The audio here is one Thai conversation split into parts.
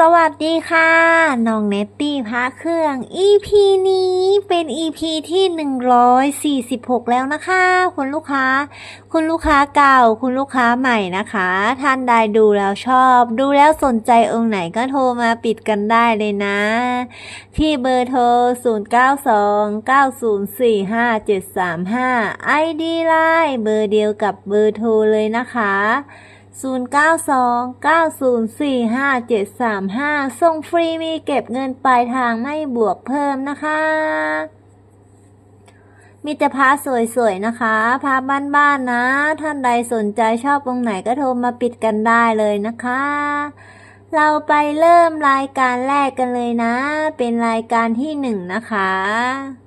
สวัสดีค่ะ น้องเนตตี้พระเครื่อง EP นี้เป็น EP ที่ 146 แล้วนะคะ คุณลูกค้า คุณลูกค้าเก่า คุณลูกค้าใหม่นะคะ ท่านใดดูแล้วชอบ ดูแล้วสนใจองค์ไหนก็โทรมาปิดกันได้เลยนะ ที่เบอร์โทร 0929045735 ID ไลน์เบอร์เดียวกับเบอร์โทรเลยนะคะ 0929045735 ส่งฟรีมีเก็บเงินปลายทางไม่บวกเพิ่มนะคะ มีแต่พระสวยๆนะคะพระบ้านๆนะ ท่านใดสนใจชอบองไหนก็โทรมาปิดกันได้เลยนะคะ เราไปเริ่มรายการแรกกันเลยนะ เป็นรายการที่หนึ่งนะคะ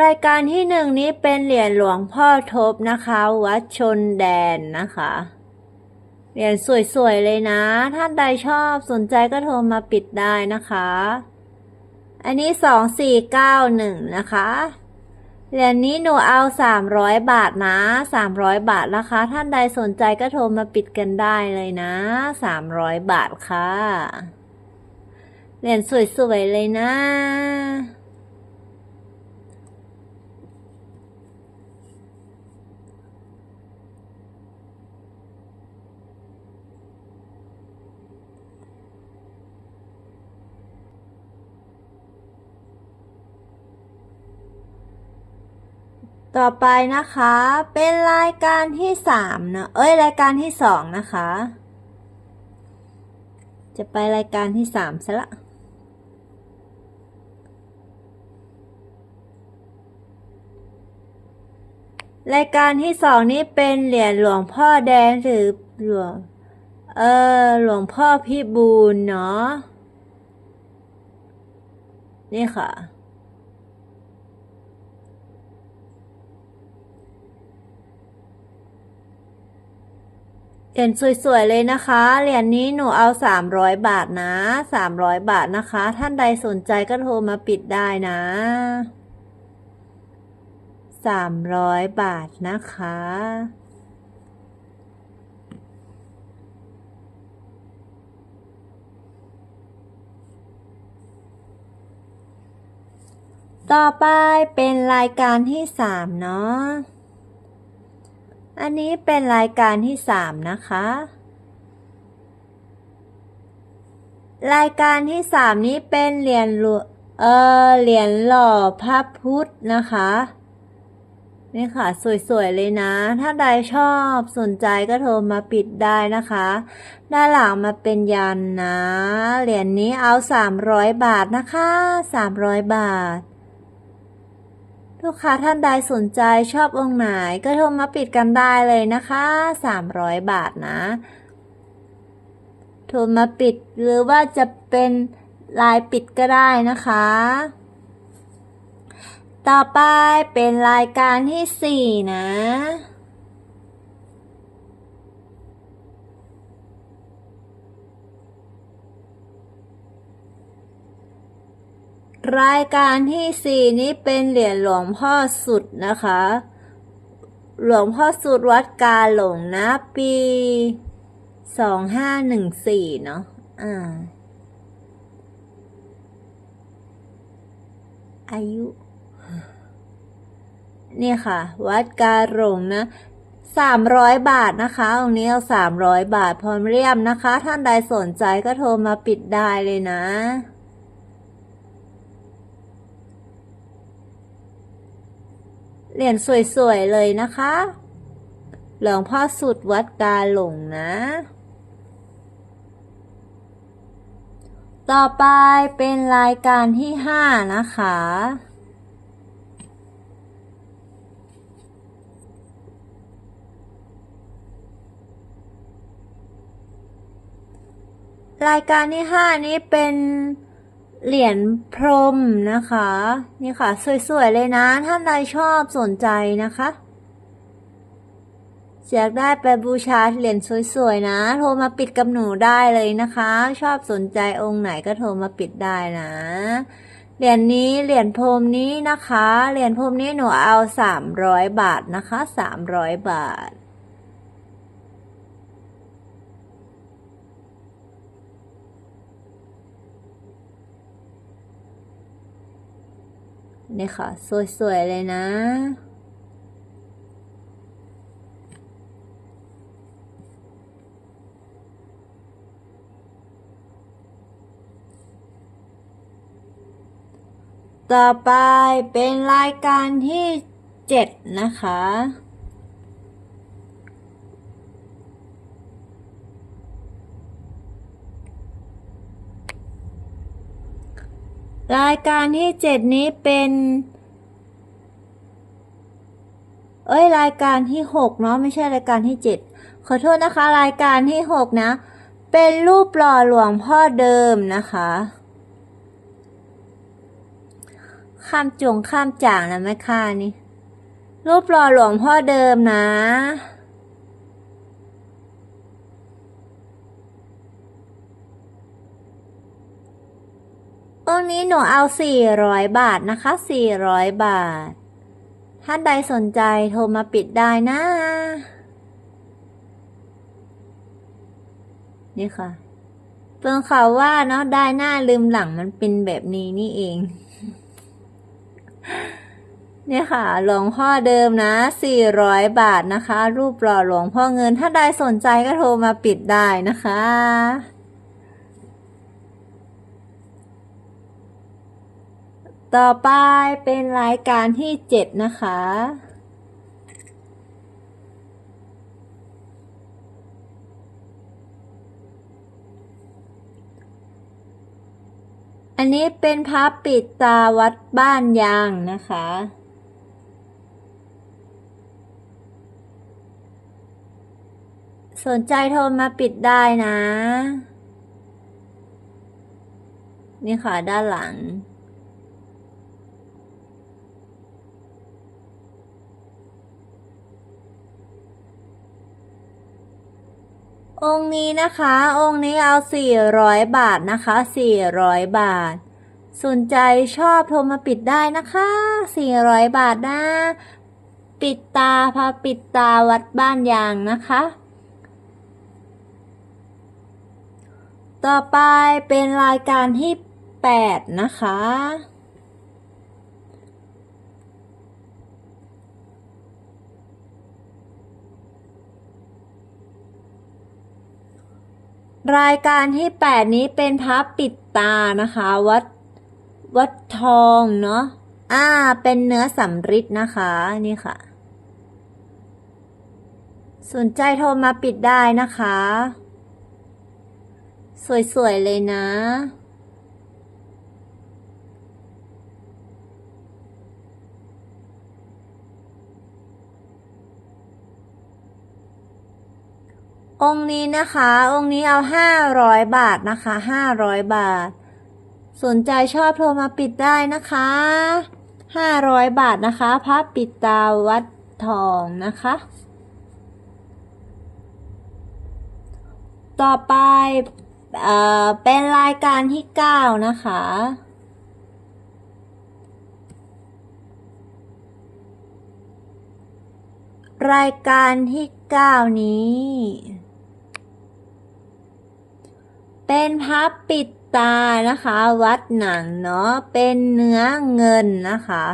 รายการที่หนึ่งนี้เป็นเหรียญหลวงพ่อทบนะคะ วัดชนแดนนะคะ เหรียญสวยๆเลยนะ ท่านใดชอบสนใจก็โทรมาปิดได้นะคะ อันนี้สองสี่เก้าหนึ่งนะคะเหรียญนี้หนูเอาสามร้อยบาทนะสามร้อยบาทนะคะ ท่านใดสนใจก็โทรมาปิดกันได้เลยนะสามร้อยบาทค่ะเหรียญสวยๆเลยนะ ต่อไปนะคะ เป็นรายการที่สามนะเอ้ยรายการที่สองนะคะ จะไปรายการที่สามซะละรายการที่สองนี้เป็นเหรียญหลวงพ่อแดงหรือหลวงเออหลวงพ่อพี่บูลเนาะนี่ค่ะ เหรียญสวยๆเลยนะคะ เหรียญนี้หนูเอาสามร้อยบาทนะสามร้อยบาทนะคะ ท่านใดสนใจก็โทรมาปิดได้นะสามร้อยบาทนะคะ ต่อไปเป็นรายการที่สามเนาะ อันนี้เป็นรายการที่สามนะคะ รายการที่สามนี้เป็นเหรียญหลวเออเหรียญหล่อพระพุทธนะคะนี่ค่ะ สวยๆ เลยนะ ถ้าใดชอบสนใจก็โทรมาปิดได้นะคะ ด้านหลังมาเป็นยันนะ เหรียญนี้เอาสามร้อยบาทนะคะสามร้อยบาท ลูกค้าท่านใดสนใจชอบองค์ไหนก็โทรมาปิดกันได้เลยนะคะสามร้อยบาทนะ โทรมาปิดหรือว่าจะเป็นลายปิดก็ได้นะคะ ต่อไปเป็นรายการที่สี่นะ รายการที่สี่นี้เป็นเหรียญหลวงพ่อสุดนะคะ หลวงพ่อสุดวัดกาหลงนะปีสองห้าหนึ่งสี่เนาะอ่า อายุ นี่ค่ะ วัดกาหลงนะสามร้อยบาทนะคะตรงนี้เอาสามร้อยบาทพร้อมเรียมนะคะ ท่านใดสนใจก็โทรมาปิดได้เลยนะ เหรียญสวยๆเลยนะคะ หลวงพ่อสุดวัดกาหลงนะ ต่อไปเป็นรายการที่ห้านะคะ รายการที่ห้านี้เป็น เหรียญพรมนะคะ นี่ค่ะ สวยๆ เลยนะ ท่านใดชอบสนใจนะคะอยากได้ไปบูชาเหรียญสวยๆ นะ โทรมาปิดกับหนูได้เลยนะคะ ชอบสนใจองค์ไหนก็โทรมาปิดได้นะ เหรียญนี้เหรียญพรมนี้นะคะ เหรียญพรมนี้หนูเอาสามร้อยบาทนะคะสามร้อยบาท นี่ค่ะ สวย ๆ เลยนะ ต่อไปเป็นรายการที่เจ็ดนะคะ รายการที่เจ็ดนี้เป็น เอ้ยรายการที่หกเนาะไม่ใช่รายการที่เจ็ดขอโทษนะคะ รายการที่หกนะ เป็นรูปหล่อหลวงพ่อเดิมนะคะ ข้ามจงข้ามจ่างนะแม่ค่านี่รูปหล่อหลวงพ่อเดิมนะ องนี้หนูเอา 400 บาทนะคะ 400 บาท ท่านใดสนใจโทรมาปิดได้นะ นี่ค่ะเพิ่งเขาว่าเนาะได้หน้าลืมหลังมันเป็นแบบนี้นี่เอง เนี่ยค่ะ หลวงพ่อเดิมนะ 400 บาทนะคะ รูปหล่อหลวงพ่อเงิน ถ้าใดสนใจก็โทรมาปิดได้นะคะ ต่อไปเป็นรายการที่7นะคะ อันนี้เป็นพระปิดตาวัดบ้านยางนะคะสนใจโทรมาปิดได้นะ นี่ค่ะด้านหลัง องค์นี้นะคะ องค์นี้เอา 400 บาทนะคะ 400 บาท สนใจชอบโทรมาปิดได้นะคะ 400 บาทนะ ปิดตาพาปิดตาวัดบ้านยางนะคะ ต่อไปเป็นรายการที่ 8 นะคะ รายการที่ 8 นี้เป็นพระปิดตานะคะ วัดวัดทองเนาะอ่า เป็นเนื้อสำริดนะคะ นี่ค่ะ สนใจโทรมาปิดได้นะคะ สวย ๆ เลยนะ องค์นี้นะคะ องค์นี้เอาห้าร้อยบาทนะคะห้าร้อยบาท สนใจชอบโทรมาปิดได้นะคะห้าร้อยบาทนะคะพระปิดตาวัดทองนะคะ ต่อไปเอ่อเป็นรายการที่เก้านะคะรายการที่เก้านี้ เป็นพับปิดตานะคะ วัดหนังเนาะเป็นเนื้อเงินนะคะ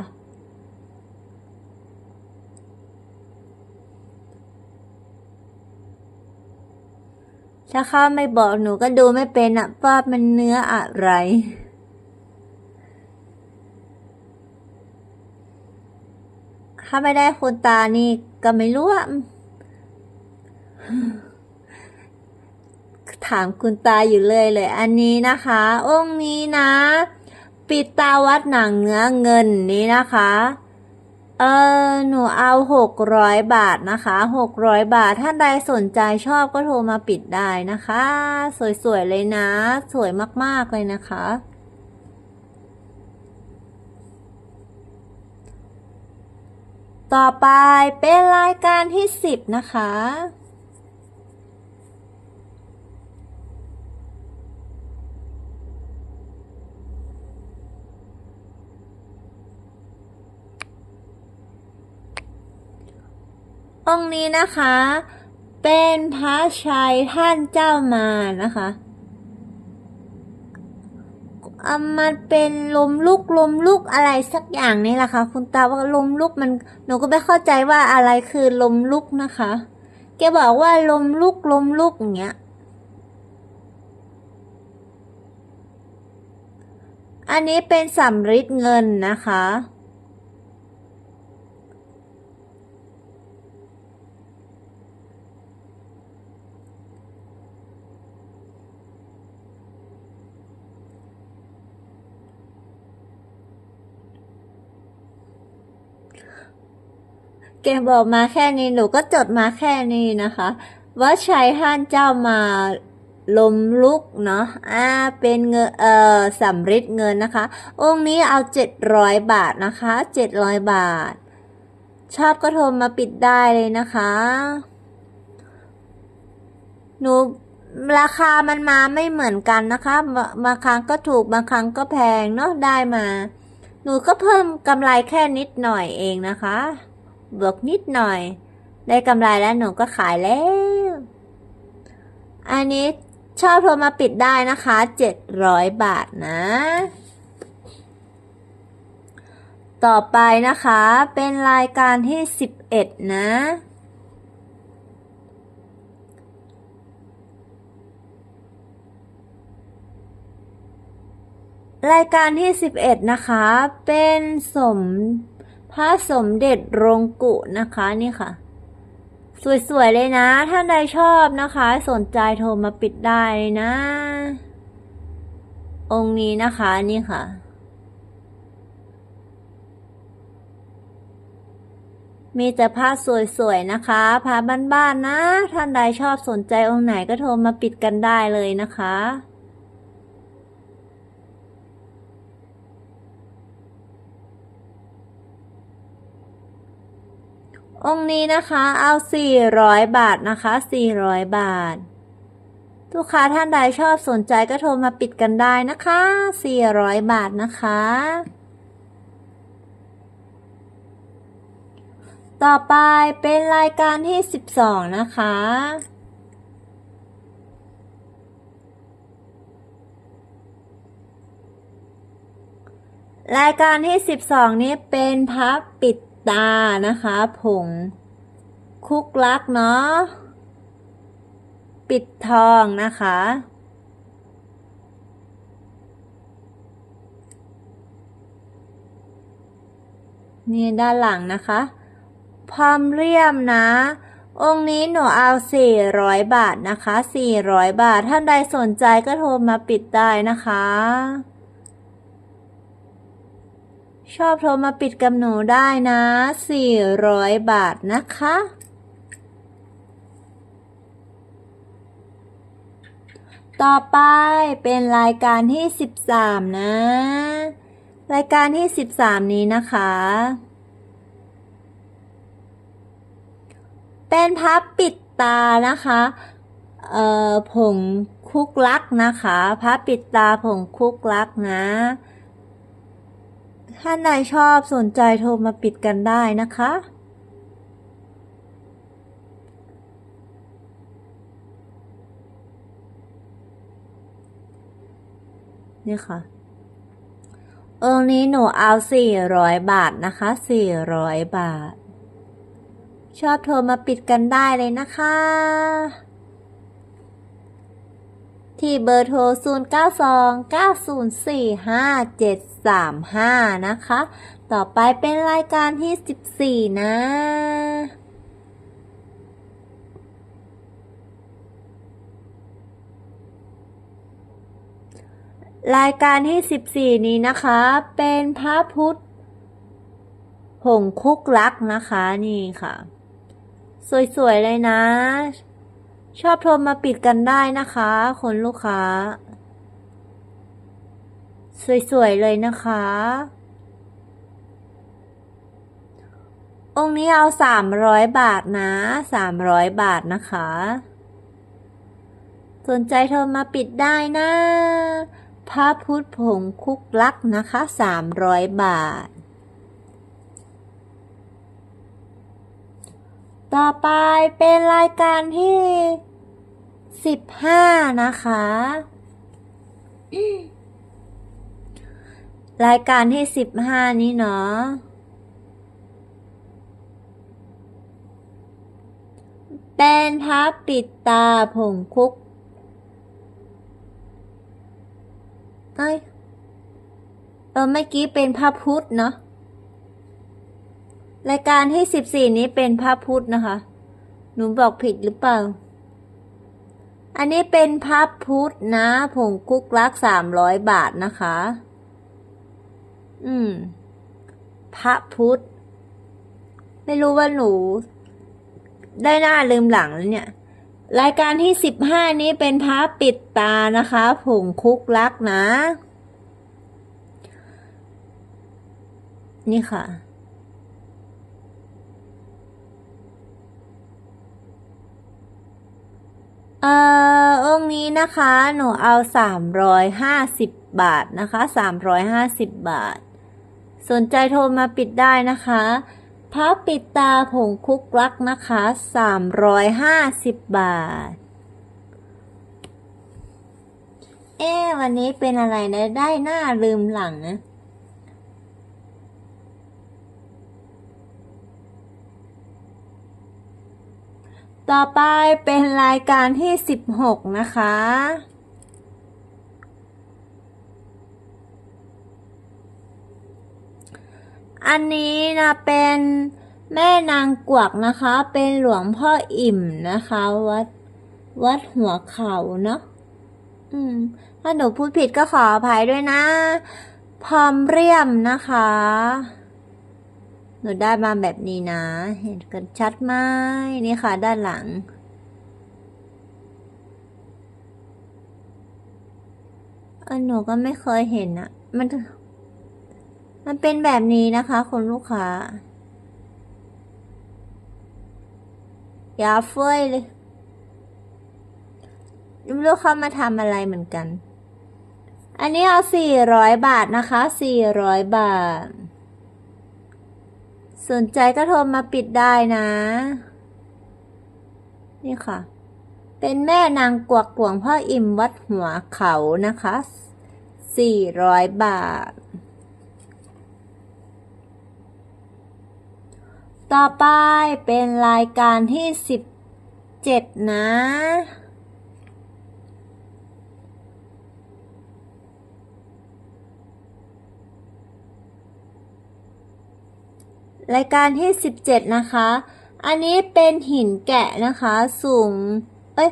ถ้าข้าไม่บอกหนูก็ดูไม่เป็นอะว่ามันเนื้ออะไรถ้าไม่ได้คนตานี่ก็ไม่รู้อะ ถามคุณตาอยู่เลยเลย อันนี้นะคะ องค์นี้นะ ปิดตาวัดหนังเนื้อเงินนี้นะคะ เออหนูเอาหกร้อยบาทนะคะหกร้อยบาท ท่านใดสนใจชอบก็โทรมาปิดได้นะคะ สวยๆเลยนะ สวยมากๆเลยนะคะตต่อไปเป็นรายการที่สิบนะคะ องค์นี้นะคะ เป็นพระชัยท่านเจ้ามานะคะอะมันเป็นลมลุกลมลุกอะไรสักอย่างนี่แหละค่ะ คุณตาว่าลมลุกมันหนูก็ไม่เข้าใจว่าอะไรคือลมลุกนะคะ แกบอกว่าลมลุกลมลุกอย่างเงี้ย อันนี้เป็นสำริดเงินนะคะ แกบอกมาแค่นี้หนูก็จดมาแค่นี้นะคะว่าใช้ท่านเจ้ามาลมลุกเนาะอ่าเป็นเงินเอ่อสำริดเงินนะคะ องค์นี้เอาเจ็ดร้อยบาทนะคะเจ็ดร้อยบาท ชอบก็โทรมาปิดได้เลยนะคะ หนูราคามันมาไม่เหมือนกันนะคะบบางครั้งก็ถูกบางครั้งก็แพงเนาะได้มา หนูก็เพิ่มกำไรแค่นิดหน่อยเองนะคะ บวกนิดหน่อย ได้กำไรแล้วหนูก็ขายแล้ว อันนี้ชอบโทรมาปิดได้นะคะเจ็ดร้อยบาทนะ ต่อไปนะคะเป็นรายการที่สิบเอ็ดนะรายการที่ 11 นะคะ เป็นสม ระสมเด็จรงกุนะคะนี่ค่ะ สวยๆเลยนะถ้านใดชอบนะคะ สนใจโทรมาปิดได้เลยนะ องค์นี้นะคะนี่ค่ะมีแต่ผ้าสวยๆนะคะผ้าบ้านๆนะ ท่านใดชอบสนใจองค์ไหนก็โทรมาปิดกันได้เลยนะคะ องค์นี้นะคะเอา 400 บาทนะคะ 400 บาท ลูกค้าท่านใดชอบสนใจก็โทรมาปิดกันได้นะคะ 400 บาทนะคะ ต่อไปเป็นรายการที่ 12 นะคะรายการที่ 12 นี้เป็นพับปิด ตานะคะผงคุกลักเนาะปิดทองนะคะ นี่ด้านหลังนะคะพร้อมเรียมนะ องค์นี้หนูเอา 400 บาทนะคะ 400 บาท ท่านใดสนใจก็โทรมาปิดได้นะคะ ชอบโทรมาปิดกับหนูได้นะ 400 บาทนะคะ ต่อไปเป็นรายการที่ 13 นะ รายการที่ 13 นี้นะคะ เป็นพับปิดตานะคะ เอ่อ ผงคุกลักนะคะพับปิดตาผงคุกลักนะ ถ้าใดชอบสนใจโทรมาปิดกันได้นะคะ นี่ค่ะ องนี้หนูเอาสี่ร้อยบาทนะคะสี่ร้อยบาท ชอบโทรมาปิดกันได้เลยนะคะ ที่เบอร์โทร 0 9 2 9 0 4 5 7 3 5 นะคะ ต่อไปเป็นรายการที่ 14 นะรายการที่ 14 นี้นะคะ เป็นพระพุทธผงคุกลักนะคะ นี่ค่ะ สวย ๆ เลยนะ ชอบโทรมาปิดกันได้นะคะคนลูกค้า สวยๆเลยนะคะ องค์นี้เอาสามร้อยบาทนะสามร้อยบาทนะคะ สนใจโทรมาปิดได้นะพระพุทธผงคุกลักนะคะสามร้อยบาท ต่อไปเป็นรายการที่ สิบห้านะคะ รายการที่สิบห้านี้เนาะเป็นพับปิดตาผงคุกเอ้ยเออเมื่อกี้เป็นพระพุทธเนาะรายการที่สิบสี่นี้เป็นพระพุทธนะคะ หนูบอกผิดหรือเปล่า อันนี้เป็นพระพุทธนะผงคุกรักสามร้อยบาทนะคะ อืม พระพุทธ ไม่รู้ว่าหนู ได้หน้าลืมหลังแล้วเนี่ย รายการที่สิบห้านี้เป็นพระปิดตานะคะผงคุกลักนะ นี่ค่ะ เอ่อองค์นี้นะคะหนูเอาสามร้อยห้าสิบบาทนะคะสามร้อยห้าสิบบาท สนใจโทรมาปิดได้นะคะพระปิดตาผงคุกลักนะคะสามร้อยห้าสิบบาท เอ๊ะวันนี้เป็นอะไรนะได้หน้าลืมหลังนะ ต่อไปเป็นรายการที่สิบหกนะคะ อันนี้นะเป็นแม่นางกวักนะคะ เป็นหลวงพ่ออิ่มนะคะ วัดวัดหัวเขาเนาะอืม ถ้าหนูพูดผิดก็ขออภัยด้วยนะ พร้อมเรียมนะคะ หนูได้มาแบบนี้นะ เห็นกันชัดไหมนี่ค่ะ ด้านหลังเออหนูก็ไม่เคยเห็นอะมัน มันเป็นแบบนี้นะคะคุณลูกค้าอย่าเฟ้ยเลยไม่รู้เขามาทำอะไรเหมือนกัน อันนี้เอาสี่ร้อยบาทนะคะสี่ร้อยบาท สนใจก็โทรมาปิดได้นะ นี่ค่ะ เป็นแม่นางกวักกวงพ่ออิ่มวัดหัวเขานะคะสี่ร้อยบาท ต่อไปเป็นรายการที่สิบเจ็ดนะ รายการที่สิบเจ็ดนะคะ อันนี้เป็นหินแกะนะคะ สูง เอ้ย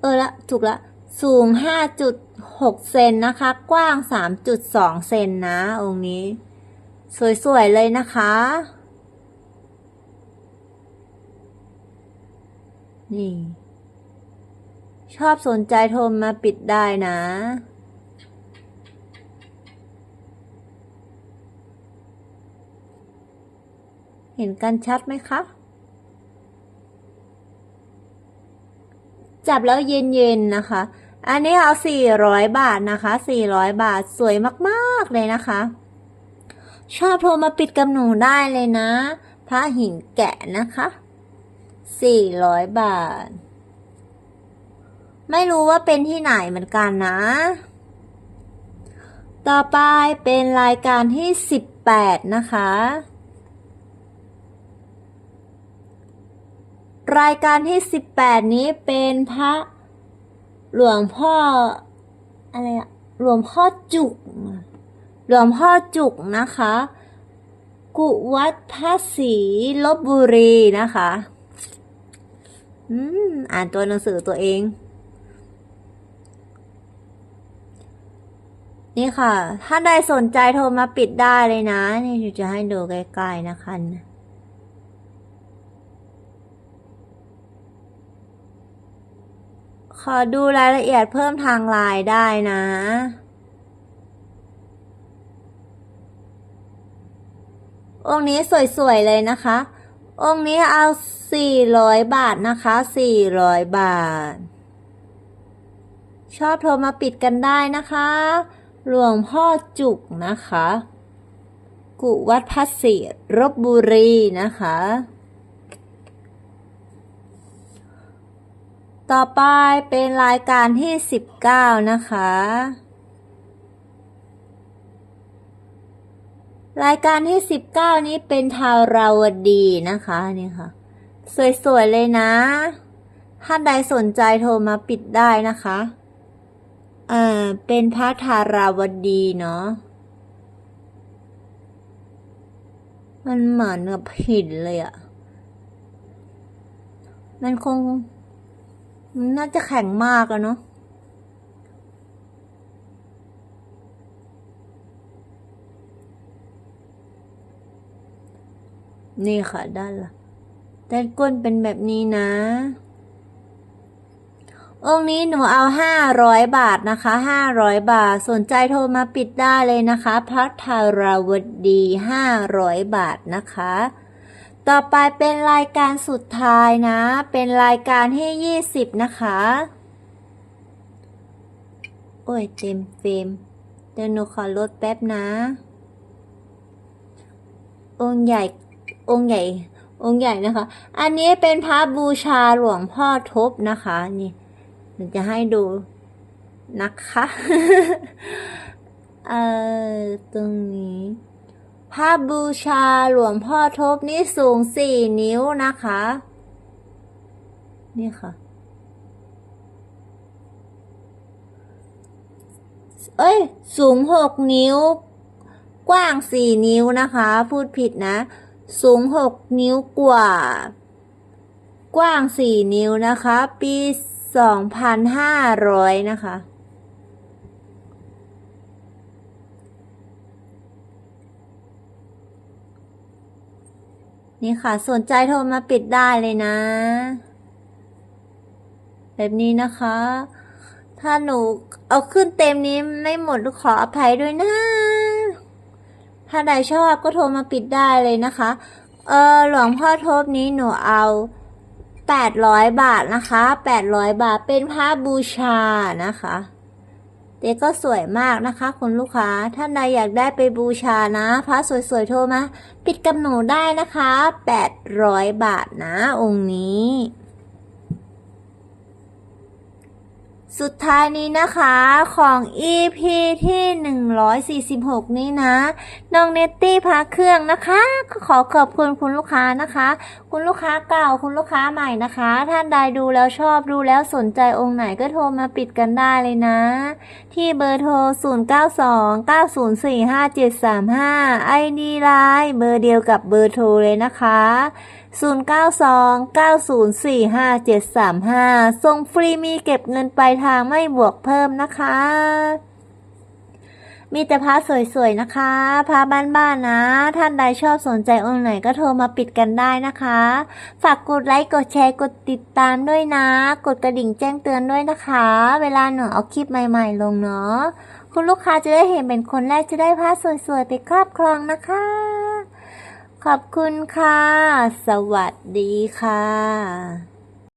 เออละถูกละ สูงห้าจุดหกเซนนะคะ กว้างสามจุดสองเซนนะ องค์นี้ สวย ๆ เลยนะคะ นี่ ชอบสนใจโทรมาปิดได้นะ เห็นกันชัดไหมคะ จับแล้วเย็นๆนะคะ อันนี้เอา 400 บาทนะคะ 400 บาทสวยมากๆเลยนะคะ ชอบโทรมาปิดกับหนูได้เลยนะพระหินแกะนะคะ 400 บาท ไม่รู้ว่าเป็นที่ไหนเหมือนกันนะ ต่อไปเป็นรายการที่ 18 นะคะ รายการที่ 18 นี้เป็นพระหลวงพ่ออะไรอะหลวงพ่อจุก หลวงพ่อจุกนะคะ กุวัดพระศรีลบบุรีนะคะ อืม อ่านตัวหนังสือตัวเอง นี่ค่ะ ถ้าใดสนใจโทรมาปิดได้เลยนะ นี่จะให้ดูใกล้ๆนะคะ ขอดูรายละเอียดเพิ่มทางไลน์ได้นะองค์นี้สวยๆเลยนะคะ องค์นี้เอาสี่ร้อยบาทนะคะสี่ร้อยบาท ชอบโทรมาปิดกันได้นะคะ หลวงพ่อจุกนะคะ กุวัดพัศรีรบบุรีนะคะ ต่อไปเป็นรายการที่ 19 นะคะ รายการที่ 19 นี้เป็นทาราวดีนะคะนี่ค่ะ สวย ๆ เลยนะ ถ้าใดสนใจโทรมาปิดได้นะคะอ่าเป็นพระทาราวดีเนาะมันเหมือนกับหินเลยอะมันคง มันน่าจะแข็งมากอะเนาะนี่ค่ะด้านละด้านก้นเป็นแบบนี้นะ องค์นี้หนูเอาห้าร้อยบาทนะคะห้าร้อยบาท สนใจโทรมาปิดได้เลยนะคะ พัทราวดีห้าร้อยบาทนะคะ ต่อไปเป็นรายการสุดท้ายนะ เป็นรายการที่ยี่สิบนะคะ โอ้ย เต็มเฟรมเดี๋ยวหนูขอลดแป๊บนะ องค์ใหญ่ องค์ใหญ่ องค์ใหญ่นะคะ อันนี้เป็นพระบูชาหลวงพ่อทบนะคะ นี่หนูจะให้ดูนะคะ เอ่อ ตรงนี้ พระบูชาหลวงพ่อทบนี่สูงสี่นิ้วนะคะ นี่ค่ะ เอ้ย สูงหกนิ้ว กว้างสี่นิ้วนะคะ พูดผิดนะ สูงหกนิ้วกว่า กว้างสี่นิ้วนะคะ ปีสองพันห้าร้อยนะคะ นี่ค่ะ สนใจโทรมาปิดได้เลยนะ แบบนี้นะคะ ถ้าหนูเอาขึ้นเต็มนี้ไม่หมดขออภัยด้วยนะ ถ้าใดชอบก็โทรมาปิดได้เลยนะคะ เออหลวงพ่อทบนี้หนูเอาแปดร้อยบาทนะคะแปดร้อยบาทเป็นพระบูชานะคะ เด็กก็สวยมากนะคะ คุณลูกค้าท่านใดอยากได้ไปบูชานะ พระสวยๆโทรมาปิดกับหนูได้นะคะแปดร้อยบาทนะองค์นี้ สุดท้ายนี้นะคะของ EP ที่ 146 นี้นะ น้องเนตตี้พาเครื่องนะคะก็ขอขอบคุณคุณลูกค้านะคะ คุณลูกค้าเก่าคุณลูกค้าใหม่นะคะ ท่านใดดูแล้วชอบดูแล้วสนใจองค์ไหนก็โทรมาปิดกันได้เลยนะ ที่เบอร์โทร 0929045735 ID ไลน์เบอร์เดียวกับเบอร์โทรเลยนะคะ 0929045735 ส่งฟรีมีเก็บเงินปลายทางไม่บวกเพิ่มนะคะ มีแต่พระสวยๆนะคะพระบ้านๆนะ ท่านใดชอบสนใจองค์ไหนก็โทรมาปิดกันได้นะคะ ฝากกดไลค์กดแชร์กดติดตามด้วยนะ กดกระดิ่งแจ้งเตือนด้วยนะคะ เวลาหนูเอาคลิปใหม่ๆลงเนาะคุณลูกค้าจะได้เห็นเป็นคนแรกจะได้พระสวยๆไปครอบครองนะคะ ขอบคุณค่ะ สวัสดีค่ะ